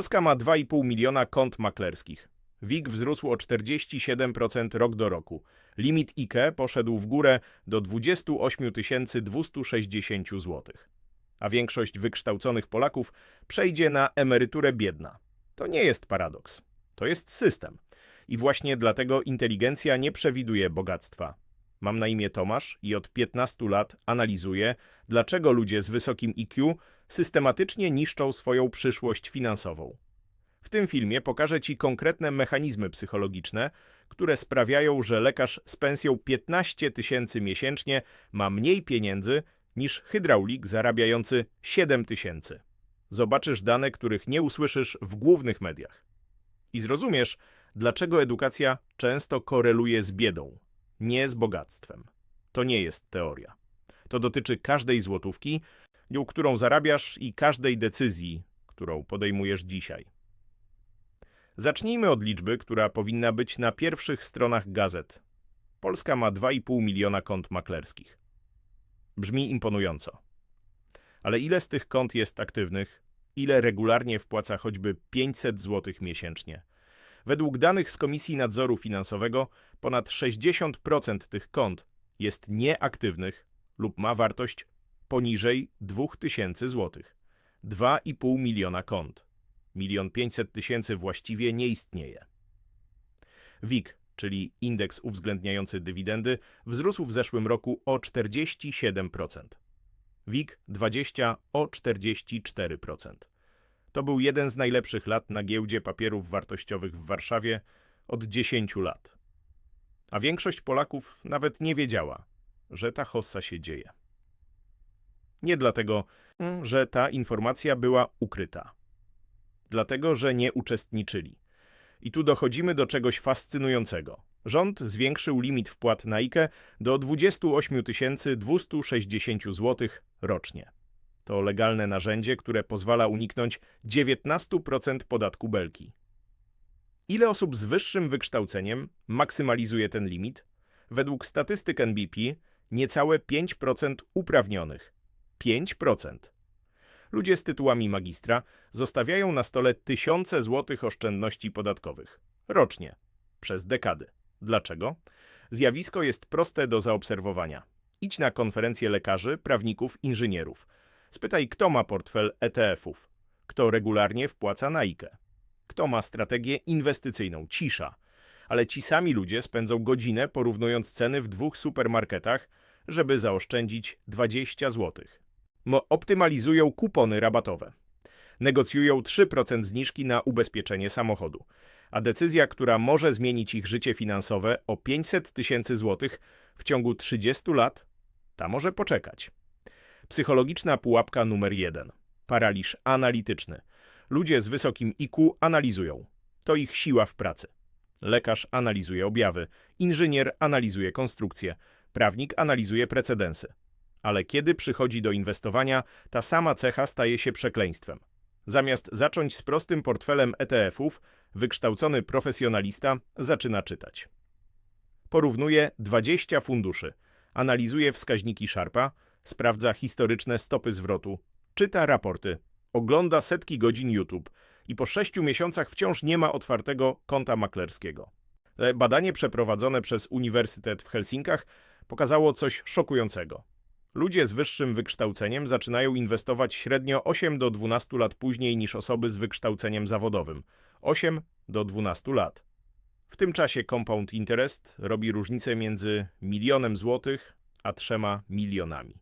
Polska ma 2,5 miliona kont maklerskich. WIG wzrósł o 47% rok do roku. Limit IKE poszedł w górę do 28 260 zł. A większość wykształconych Polaków przejdzie na emeryturę biedna. To nie jest paradoks. To jest system. I właśnie dlatego inteligencja nie przewiduje bogactwa. Mam na imię Tomasz i od 15 lat analizuję, dlaczego ludzie z wysokim IQ systematycznie niszczą swoją przyszłość finansową. W tym filmie pokażę Ci konkretne mechanizmy psychologiczne, które sprawiają, że lekarz z pensją 15 tysięcy miesięcznie ma mniej pieniędzy niż hydraulik zarabiający 7 tysięcy. Zobaczysz dane, których nie usłyszysz w głównych mediach. I zrozumiesz, dlaczego edukacja często koreluje z biedą, nie z bogactwem. To nie jest teoria. To dotyczy każdej złotówki, nią którą zarabiasz i każdej decyzji, którą podejmujesz dzisiaj. Zacznijmy od liczby, która powinna być na pierwszych stronach gazet. Polska ma 2,5 miliona kont maklerskich. Brzmi imponująco. Ale ile z tych kont jest aktywnych? Ile regularnie wpłaca choćby 500 zł miesięcznie? Według danych z Komisji Nadzoru Finansowego ponad 60% tych kont jest nieaktywnych lub ma wartość poniżej 2000 zł. 2,5 miliona kont. Milion 500 tysięcy właściwie nie istnieje. WIG, czyli indeks uwzględniający dywidendy, wzrósł w zeszłym roku o 47%. WIG 20 o 44%. To był jeden z najlepszych lat na giełdzie papierów wartościowych w Warszawie od 10 lat. A większość Polaków nawet nie wiedziała, że ta hossa się dzieje. Nie dlatego, że ta informacja była ukryta. Dlatego, że nie uczestniczyli. I tu dochodzimy do czegoś fascynującego. Rząd zwiększył limit wpłat na IKE do 28 260 zł rocznie. To legalne narzędzie, które pozwala uniknąć 19% podatku belki. Ile osób z wyższym wykształceniem maksymalizuje ten limit? Według statystyk NBP niecałe 5% uprawnionych. 5%. Ludzie z tytułami magistra zostawiają na stole tysiące złotych oszczędności podatkowych. Rocznie. Przez dekady. Dlaczego? Zjawisko jest proste do zaobserwowania. Idź na konferencję lekarzy, prawników, inżynierów. Spytaj, kto ma portfel ETF-ów, kto regularnie wpłaca na IKE, kto ma strategię inwestycyjną, cisza. Ale ci sami ludzie spędzą godzinę porównując ceny w dwóch supermarketach, żeby zaoszczędzić 20 zł. Optymalizują kupony rabatowe. Negocjują 3% zniżki na ubezpieczenie samochodu. A decyzja, która może zmienić ich życie finansowe o 500 tysięcy złotych w ciągu 30 lat, ta może poczekać. Psychologiczna pułapka numer jeden. Paraliż analityczny. Ludzie z wysokim IQ analizują. To ich siła w pracy. Lekarz analizuje objawy, inżynier analizuje konstrukcję, prawnik analizuje precedensy. Ale kiedy przychodzi do inwestowania, ta sama cecha staje się przekleństwem. Zamiast zacząć z prostym portfelem ETF-ów, wykształcony profesjonalista zaczyna czytać. Porównuje 20 funduszy, analizuje wskaźniki Sharpa, sprawdza historyczne stopy zwrotu, czyta raporty, ogląda setki godzin YouTube i po sześciu miesiącach wciąż nie ma otwartego konta maklerskiego. E, badanie przeprowadzone przez Uniwersytet w Helsinkach pokazało coś szokującego. Ludzie z wyższym wykształceniem zaczynają inwestować średnio 8 do 12 lat później niż osoby z wykształceniem zawodowym 8 do 12 lat. W tym czasie compound interest robi różnicę między milionem złotych a trzema milionami.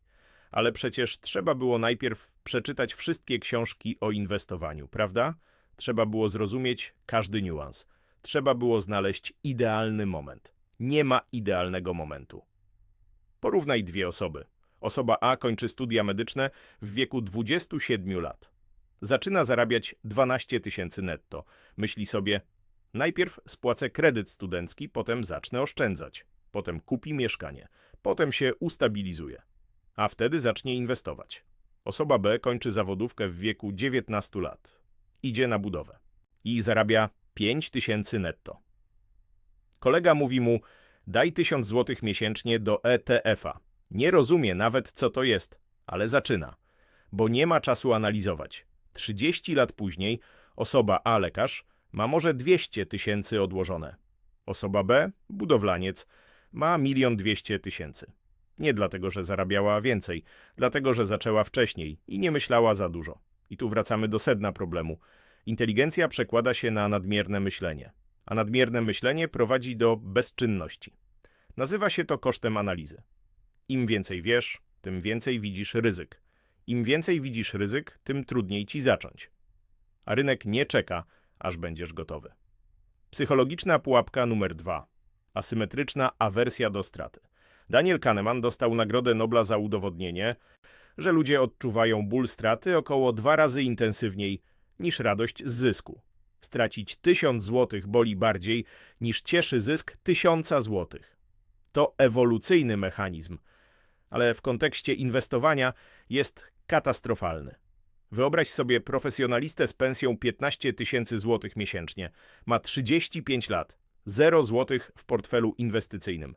Ale przecież trzeba było najpierw przeczytać wszystkie książki o inwestowaniu, prawda? Trzeba było zrozumieć każdy niuans. Trzeba było znaleźć idealny moment. Nie ma idealnego momentu. Porównaj dwie osoby. Osoba A kończy studia medyczne w wieku 27 lat. Zaczyna zarabiać 12 tysięcy netto. Myśli sobie, najpierw spłacę kredyt studencki, potem zacznę oszczędzać. Potem kupi mieszkanie. Potem się ustabilizuje. A wtedy zacznie inwestować. Osoba B kończy zawodówkę w wieku 19 lat. Idzie na budowę. I zarabia 5 tysięcy netto. Kolega mówi mu, daj 1000 złotych miesięcznie do ETF-a. Nie rozumie nawet, co to jest, ale zaczyna, bo nie ma czasu analizować. 30 lat później Osoba A, lekarz, ma może 200 tysięcy odłożone. Osoba B, budowlaniec, ma milion dwieście tysięcy. Nie dlatego, że zarabiała więcej, dlatego, że zaczęła wcześniej i nie myślała za dużo. I tu wracamy do sedna problemu. Inteligencja przekłada się na nadmierne myślenie, a nadmierne myślenie prowadzi do bezczynności. Nazywa się to kosztem analizy. Im więcej wiesz, tym więcej widzisz ryzyk. Im więcej widzisz ryzyk, tym trudniej ci zacząć. A rynek nie czeka, aż będziesz gotowy. Psychologiczna pułapka numer dwa. Asymetryczna awersja do straty. Daniel Kahneman dostał Nagrodę Nobla za udowodnienie, że ludzie odczuwają ból straty około dwa razy intensywniej niż radość z zysku. Stracić tysiąc złotych boli bardziej niż cieszy zysk tysiąca złotych. To ewolucyjny mechanizm, ale w kontekście inwestowania jest katastrofalny. Wyobraź sobie profesjonalistę z pensją 15 tysięcy złotych miesięcznie. Ma 35 lat, 0 złotych w portfelu inwestycyjnym.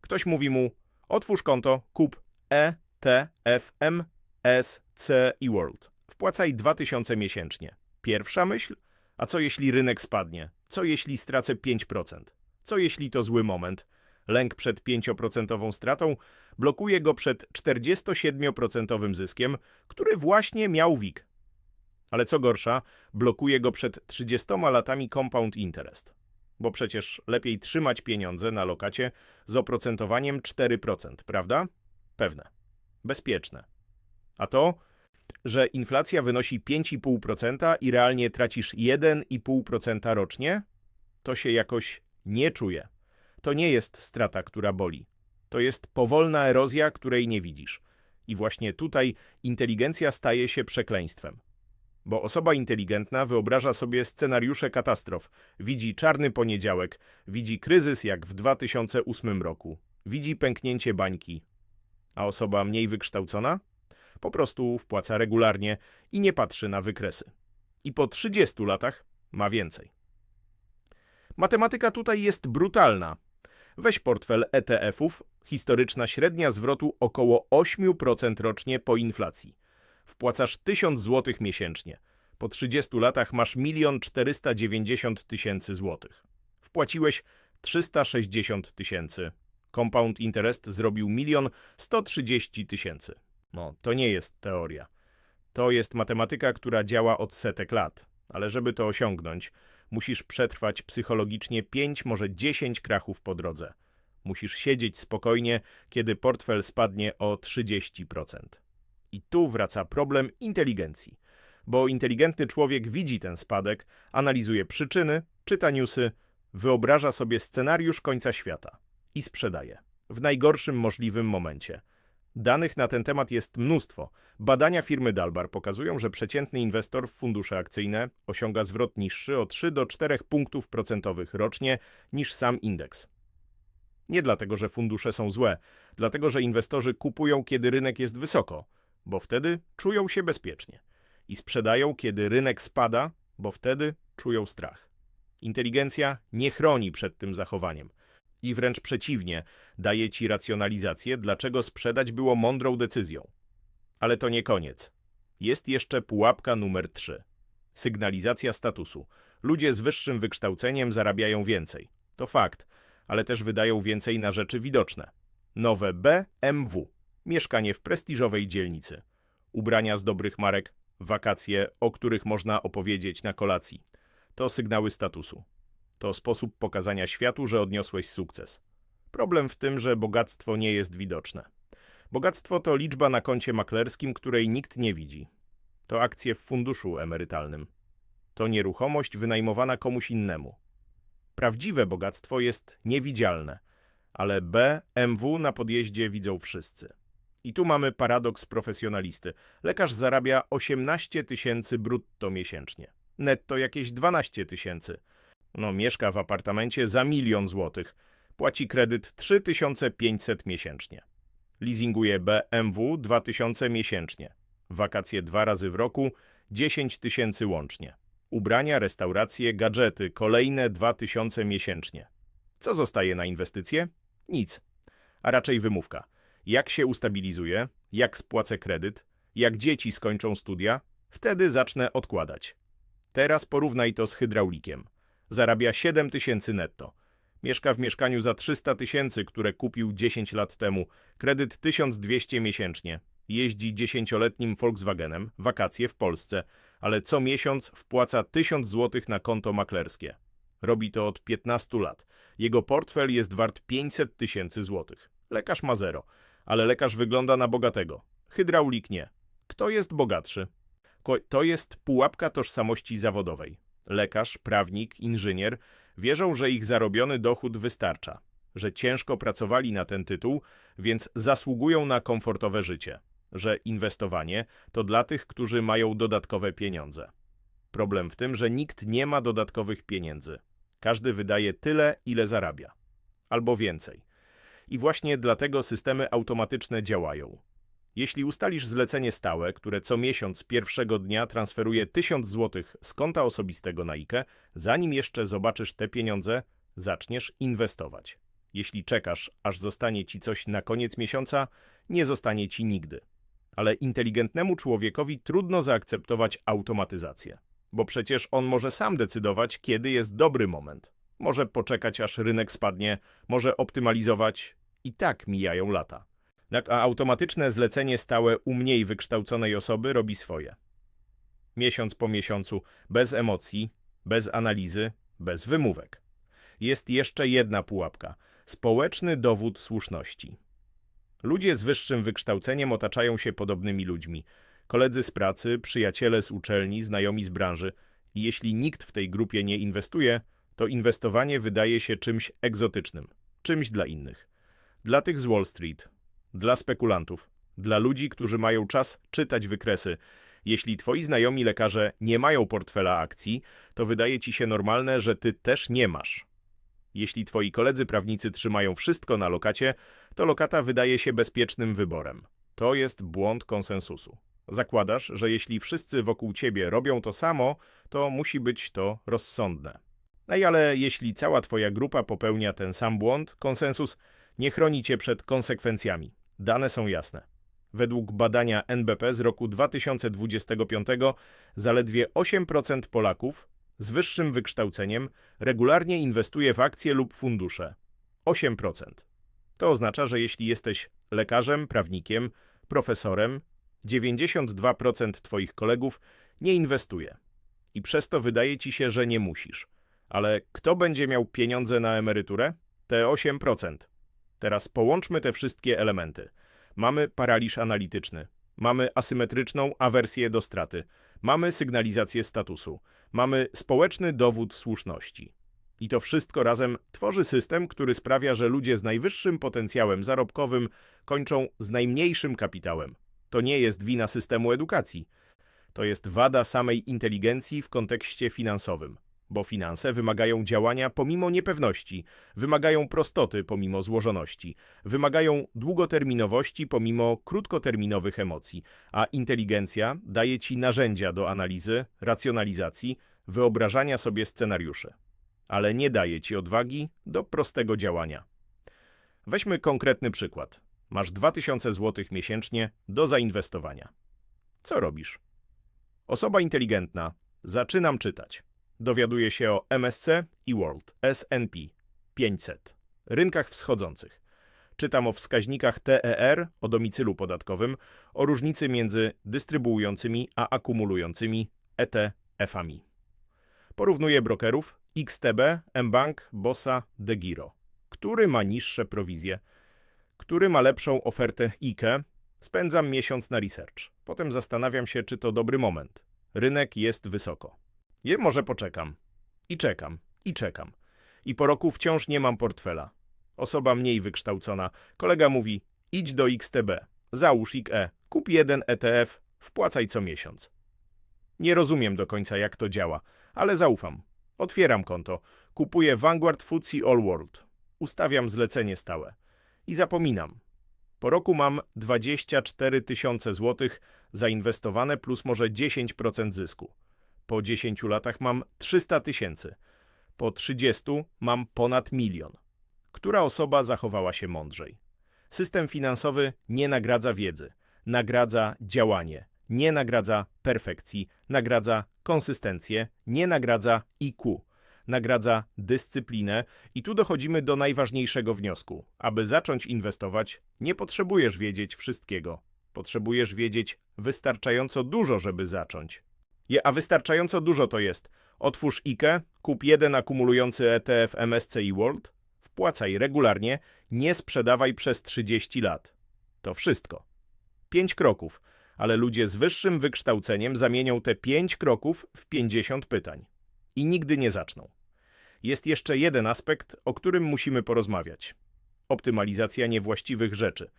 Ktoś mówi mu, otwórz konto, kup E, T, F, M, S, C i World. Wpłacaj 2000 miesięcznie. Pierwsza myśl? A co jeśli rynek spadnie? Co jeśli stracę 5%? Co jeśli to zły moment? Lęk przed 5% stratą blokuje go przed 47% zyskiem, który właśnie miał WIG. Ale co gorsza, blokuje go przed 30 latami compound interest. Bo przecież lepiej trzymać pieniądze na lokacie z oprocentowaniem 4%, prawda? Pewne. Bezpieczne. A to, że inflacja wynosi 5,5% i realnie tracisz 1,5% rocznie, to się jakoś nie czuje. To nie jest strata, która boli. To jest powolna erozja, której nie widzisz. I właśnie tutaj inteligencja staje się przekleństwem. Bo osoba inteligentna wyobraża sobie scenariusze katastrof, widzi czarny poniedziałek, widzi kryzys jak w 2008 roku, widzi pęknięcie bańki. A osoba mniej wykształcona? Po prostu wpłaca regularnie i nie patrzy na wykresy. I po 30 latach ma więcej. Matematyka tutaj jest brutalna. Weź portfel ETF-ów, historyczna średnia zwrotu około 8% rocznie po inflacji. Wpłacasz 1000 zł miesięcznie. Po 30 latach masz 1 490 tysięcy złotych. Wpłaciłeś 360 tysięcy. Compound interest zrobił 1 130 tysięcy. No, to nie jest teoria. To jest matematyka, która działa od setek lat. Ale żeby to osiągnąć, musisz przetrwać psychologicznie 5, może 10 krachów po drodze. Musisz siedzieć spokojnie, kiedy portfel spadnie o 30%. I tu wraca problem inteligencji. Bo inteligentny człowiek widzi ten spadek, analizuje przyczyny, czyta newsy, wyobraża sobie scenariusz końca świata i sprzedaje. W najgorszym możliwym momencie. Danych na ten temat jest mnóstwo. Badania firmy Dalbar pokazują, że przeciętny inwestor w fundusze akcyjne osiąga zwrot niższy o 3 do 4 punktów procentowych rocznie niż sam indeks. Nie dlatego, że fundusze są złe, dlatego, że inwestorzy kupują, kiedy rynek jest wysoko, bo wtedy czują się bezpiecznie. I sprzedają, kiedy rynek spada, bo wtedy czują strach. Inteligencja nie chroni przed tym zachowaniem. I wręcz przeciwnie, daje ci racjonalizację, dlaczego sprzedać było mądrą decyzją. Ale to nie koniec. Jest jeszcze pułapka numer 3. Sygnalizacja statusu. Ludzie z wyższym wykształceniem zarabiają więcej. To fakt, ale też wydają więcej na rzeczy widoczne. Nowe BMW. Mieszkanie w prestiżowej dzielnicy. Ubrania z dobrych marek, wakacje, o których można opowiedzieć na kolacji. To sygnały statusu. To sposób pokazania światu, że odniosłeś sukces. Problem w tym, że bogactwo nie jest widoczne. Bogactwo to liczba na koncie maklerskim, której nikt nie widzi. To akcje w funduszu emerytalnym. To nieruchomość wynajmowana komuś innemu. Prawdziwe bogactwo jest niewidzialne, ale BMW na podjeździe widzą wszyscy. I tu mamy paradoks profesjonalisty. Lekarz zarabia 18 tysięcy brutto miesięcznie. Netto jakieś 12 tysięcy. No, mieszka w apartamencie za milion złotych. Płaci kredyt 3500 miesięcznie. Leasinguje BMW 2000 miesięcznie. Wakacje dwa razy w roku 10 tysięcy łącznie. Ubrania, restauracje, gadżety kolejne 2000 miesięcznie. Co zostaje na inwestycje? Nic. A raczej wymówka. Jak się ustabilizuję, jak spłacę kredyt, jak dzieci skończą studia, wtedy zacznę odkładać. Teraz porównaj to z hydraulikiem. Zarabia 7 tysięcy netto. Mieszka w mieszkaniu za 300 tysięcy, które kupił 10 lat temu. Kredyt 1200 miesięcznie. Jeździ dziesięcioletnim Volkswagenem, wakacje w Polsce, ale co miesiąc wpłaca 1000 zł na konto maklerskie. Robi to od 15 lat. Jego portfel jest wart 500 tysięcy złotych. Lekarz ma zero, ale lekarz wygląda na bogatego. Hydraulik nie. Kto jest bogatszy? To jest pułapka tożsamości zawodowej. Lekarz, prawnik, inżynier wierzą, że ich zarobiony dochód wystarcza, że ciężko pracowali na ten tytuł, więc zasługują na komfortowe życie, że inwestowanie to dla tych, którzy mają dodatkowe pieniądze. Problem w tym, że nikt nie ma dodatkowych pieniędzy. Każdy wydaje tyle, ile zarabia, albo więcej. I właśnie dlatego systemy automatyczne działają. Jeśli ustalisz zlecenie stałe, które co miesiąc pierwszego dnia transferuje 1000 zł z konta osobistego na IKE, zanim jeszcze zobaczysz te pieniądze, zaczniesz inwestować. Jeśli czekasz, aż zostanie ci coś na koniec miesiąca, nie zostanie ci nigdy. Ale inteligentnemu człowiekowi trudno zaakceptować automatyzację, bo przecież on może sam decydować, kiedy jest dobry moment. Może poczekać, aż rynek spadnie, może optymalizować. I tak mijają lata. Tak, A automatyczne zlecenie stałe u mniej wykształconej osoby robi swoje. Miesiąc po miesiącu, bez emocji, bez analizy, bez wymówek. Jest jeszcze jedna pułapka społeczny dowód słuszności. Ludzie z wyższym wykształceniem otaczają się podobnymi ludźmi. Koledzy z pracy, przyjaciele z uczelni, znajomi z branży. I jeśli nikt w tej grupie nie inwestuje, to inwestowanie wydaje się czymś egzotycznym, czymś dla innych. Dla tych z Wall Street, dla spekulantów, dla ludzi, którzy mają czas czytać wykresy. Jeśli twoi znajomi lekarze nie mają portfela akcji, to wydaje ci się normalne, że ty też nie masz. Jeśli twoi koledzy prawnicy trzymają wszystko na lokacie, to lokata wydaje się bezpiecznym wyborem. To jest błąd konsensusu. Zakładasz, że jeśli wszyscy wokół ciebie robią to samo, to musi być to rozsądne. No ale jeśli cała twoja grupa popełnia ten sam błąd, konsensus nie chroni cię przed konsekwencjami. Dane są jasne. Według badania NBP z roku 2025 zaledwie 8% Polaków z wyższym wykształceniem regularnie inwestuje w akcje lub fundusze. 8%. To oznacza, że jeśli jesteś lekarzem, prawnikiem, profesorem, 92% twoich kolegów nie inwestuje. I przez to wydaje ci się, że nie musisz. Ale kto będzie miał pieniądze na emeryturę? Te 8%. Teraz połączmy te wszystkie elementy. Mamy paraliż analityczny, mamy asymetryczną awersję do straty, mamy sygnalizację statusu, mamy społeczny dowód słuszności. I to wszystko razem tworzy system, który sprawia, że ludzie z najwyższym potencjałem zarobkowym kończą z najmniejszym kapitałem. To nie jest wina systemu edukacji. To jest wada samej inteligencji w kontekście finansowym. Bo finanse wymagają działania pomimo niepewności, wymagają prostoty pomimo złożoności, wymagają długoterminowości pomimo krótkoterminowych emocji, a inteligencja daje ci narzędzia do analizy, racjonalizacji, wyobrażania sobie scenariuszy. Ale nie daje ci odwagi do prostego działania. Weźmy konkretny przykład. Masz 2000 zł miesięcznie do zainwestowania. Co robisz? Osoba inteligentna. Zaczynam czytać. Dowiaduje się o MSC i World, S&P 500, rynkach wschodzących. Czytam o wskaźnikach TER, o domicylu podatkowym, o różnicy między dystrybuującymi a akumulującymi ETF-ami. Porównuję brokerów XTB, mBank, Bossa, DeGiro. Który ma niższe prowizje? Który ma lepszą ofertę IKE? Spędzam miesiąc na research. Potem zastanawiam się, czy to dobry moment. Rynek jest wysoko. Je może poczekam. I czekam, i czekam. I po roku wciąż nie mam portfela. Osoba mniej wykształcona. Kolega mówi, idź do XTB, załóż IKE, kup jeden ETF, wpłacaj co miesiąc. Nie rozumiem do końca, jak to działa, ale zaufam. Otwieram konto, kupuję Vanguard FTSE All World, ustawiam zlecenie stałe i zapominam. Po roku mam 24 tysiące złotych zainwestowane plus może 10% zysku. Po 10 latach mam 300 tysięcy. Po 30 mam ponad milion. Która osoba zachowała się mądrzej? System finansowy nie nagradza wiedzy, nagradza działanie, nie nagradza perfekcji, nagradza konsystencję, nie nagradza IQ, nagradza dyscyplinę i tu dochodzimy do najważniejszego wniosku. Aby zacząć inwestować, nie potrzebujesz wiedzieć wszystkiego. Potrzebujesz wiedzieć wystarczająco dużo, żeby zacząć. Je, a wystarczająco dużo to jest. Otwórz IKE, kup jeden akumulujący ETF MSCI World, wpłacaj regularnie, nie sprzedawaj przez 30 lat. To wszystko. Pięć kroków, ale ludzie z wyższym wykształceniem zamienią te pięć kroków w 50 pytań. I nigdy nie zaczną. Jest jeszcze jeden aspekt, o którym musimy porozmawiać. Optymalizacja niewłaściwych rzeczy.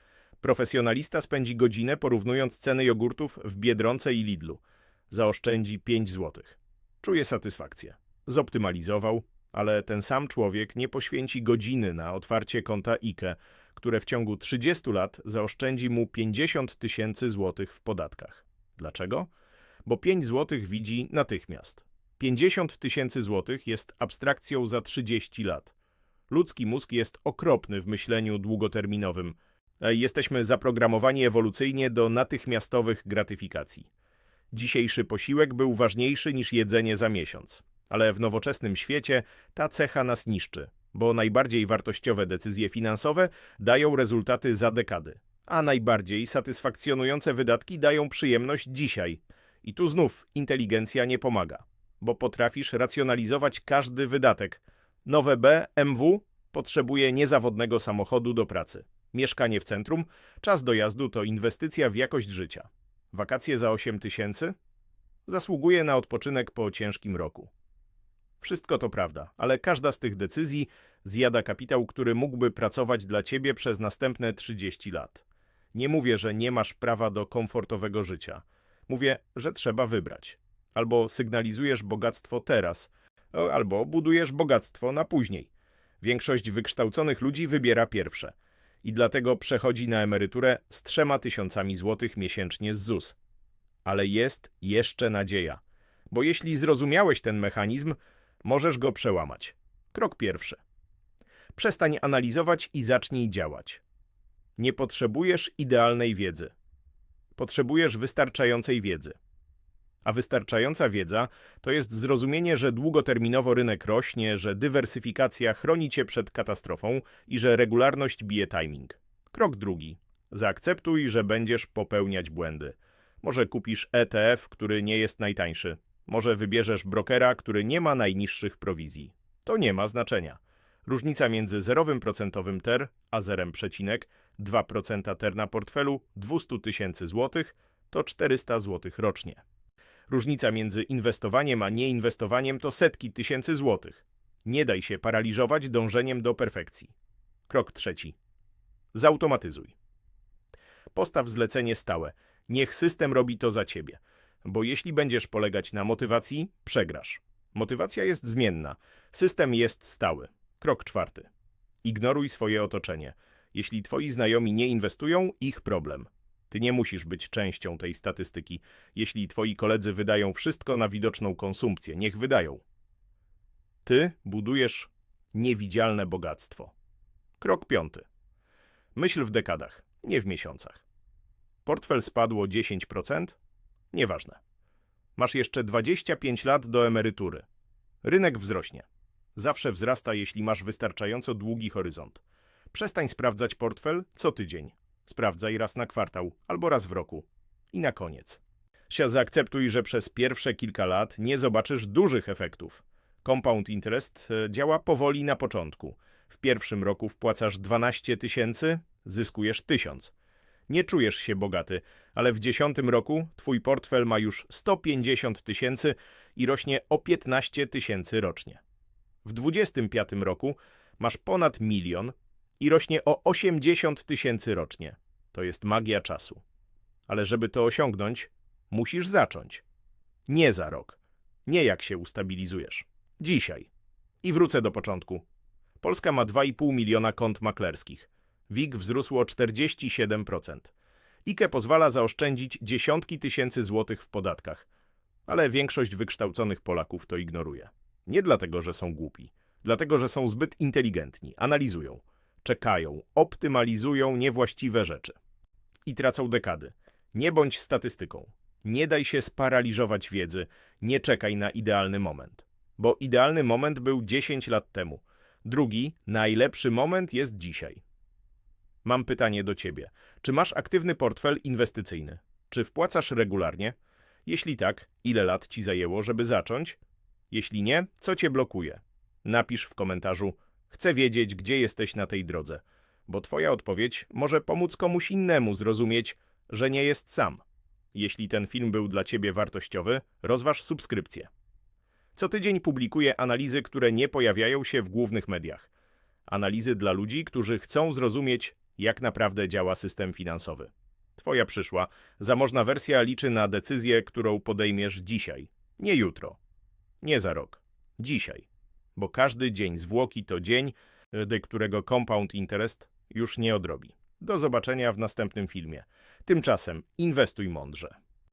Profesjonalista spędzi godzinę porównując ceny jogurtów w Biedronce i Lidlu. Zaoszczędzi 5 zł. Czuje satysfakcję. Zoptymalizował, ale ten sam człowiek nie poświęci godziny na otwarcie konta IKE, które w ciągu 30 lat zaoszczędzi mu 50 tysięcy złotych w podatkach. Dlaczego? Bo 5 złotych widzi natychmiast. 50 tysięcy złotych jest abstrakcją za 30 lat. Ludzki mózg jest okropny w myśleniu długoterminowym. Jesteśmy zaprogramowani ewolucyjnie do natychmiastowych gratyfikacji. Dzisiejszy posiłek był ważniejszy niż jedzenie za miesiąc. Ale w nowoczesnym świecie ta cecha nas niszczy, bo najbardziej wartościowe decyzje finansowe dają rezultaty za dekady, a najbardziej satysfakcjonujące wydatki dają przyjemność dzisiaj. I tu znów inteligencja nie pomaga, bo potrafisz racjonalizować każdy wydatek. Nowe BMW potrzebuje niezawodnego samochodu do pracy. Mieszkanie w centrum, czas dojazdu to inwestycja w jakość życia. Wakacje za 8 tysięcy? Zasługuje na odpoczynek po ciężkim roku. Wszystko to prawda, ale każda z tych decyzji zjada kapitał, który mógłby pracować dla ciebie przez następne 30 lat. Nie mówię, że nie masz prawa do komfortowego życia. Mówię, że trzeba wybrać. Albo sygnalizujesz bogactwo teraz, albo budujesz bogactwo na później. Większość wykształconych ludzi wybiera pierwsze i dlatego przechodzi na emeryturę z trzema tysiącami złotych miesięcznie z ZUS. Ale jest jeszcze nadzieja, bo jeśli zrozumiałeś ten mechanizm, możesz go przełamać. Krok pierwszy. Przestań analizować i zacznij działać. Nie potrzebujesz idealnej wiedzy. Potrzebujesz wystarczającej wiedzy. A wystarczająca wiedza to jest zrozumienie, że długoterminowo rynek rośnie, że dywersyfikacja chroni cię przed katastrofą i że regularność bije timing. Krok drugi. Zaakceptuj, że będziesz popełniać błędy. Może kupisz ETF, który nie jest najtańszy. Może wybierzesz brokera, który nie ma najniższych prowizji. To nie ma znaczenia. Różnica między 0% TER a 0,2% TER na portfelu 200 tysięcy złotych to 400 złotych rocznie. Różnica między inwestowaniem a nieinwestowaniem to setki tysięcy złotych. Nie daj się paraliżować dążeniem do perfekcji. Krok trzeci. Zautomatyzuj. Postaw zlecenie stałe. Niech system robi to za ciebie. Bo jeśli będziesz polegać na motywacji, przegrasz. Motywacja jest zmienna. System jest stały. Krok czwarty. Ignoruj swoje otoczenie. Jeśli twoi znajomi nie inwestują, ich problem. Ty nie musisz być częścią tej statystyki. Jeśli twoi koledzy wydają wszystko na widoczną konsumpcję, niech wydają. Ty budujesz niewidzialne bogactwo. Krok piąty. Myśl w dekadach, nie w miesiącach. Portfel spadł o 10%? Nieważne. Masz jeszcze 25 lat do emerytury. Rynek wzrośnie. Zawsze wzrasta, jeśli masz wystarczająco długi horyzont. Przestań sprawdzać portfel co tydzień. Sprawdzaj raz na kwartał albo raz w roku. I na koniec. Sia zaakceptuj, że przez pierwsze kilka lat nie zobaczysz dużych efektów. Compound interest e, działa powoli na początku. W pierwszym roku wpłacasz 12 tysięcy, zyskujesz 1000. Nie czujesz się bogaty, ale w dziesiątym roku twój portfel ma już 150 tysięcy i rośnie o 15 tysięcy rocznie. W 25 roku masz ponad milion i rośnie o 80 tysięcy rocznie. To jest magia czasu. Ale żeby to osiągnąć, musisz zacząć. Nie za rok. Nie jak się ustabilizujesz. Dzisiaj. I wrócę do początku. Polska ma 2,5 miliona kont maklerskich. WIG wzrósł o 47%. IKE pozwala zaoszczędzić dziesiątki tysięcy złotych w podatkach. Ale większość wykształconych Polaków to ignoruje. Nie dlatego, że są głupi. Dlatego, że są zbyt inteligentni, analizują, czekają, optymalizują niewłaściwe rzeczy. I tracą dekady. Nie bądź statystyką. Nie daj się sparaliżować wiedzy, nie czekaj na idealny moment. Bo idealny moment był 10 lat temu. Drugi, najlepszy moment jest dzisiaj. Mam pytanie do ciebie. Czy masz aktywny portfel inwestycyjny? Czy wpłacasz regularnie? Jeśli tak, ile lat ci zajęło, żeby zacząć? Jeśli nie, co cię blokuje? Napisz w komentarzu: Chcę wiedzieć, gdzie jesteś na tej drodze, bo twoja odpowiedź może pomóc komuś innemu zrozumieć, że nie jest sam. Jeśli ten film był dla ciebie wartościowy, rozważ subskrypcję. Co tydzień publikuję analizy, które nie pojawiają się w głównych mediach. Analizy dla ludzi, którzy chcą zrozumieć, jak naprawdę działa system finansowy. Twoja przyszła, zamożna wersja liczy na decyzję, którą podejmiesz dzisiaj, nie jutro, nie za rok, dzisiaj. Bo każdy dzień zwłoki to dzień, do którego compound interest już nie odrobi. Do zobaczenia w następnym filmie. Tymczasem inwestuj mądrze.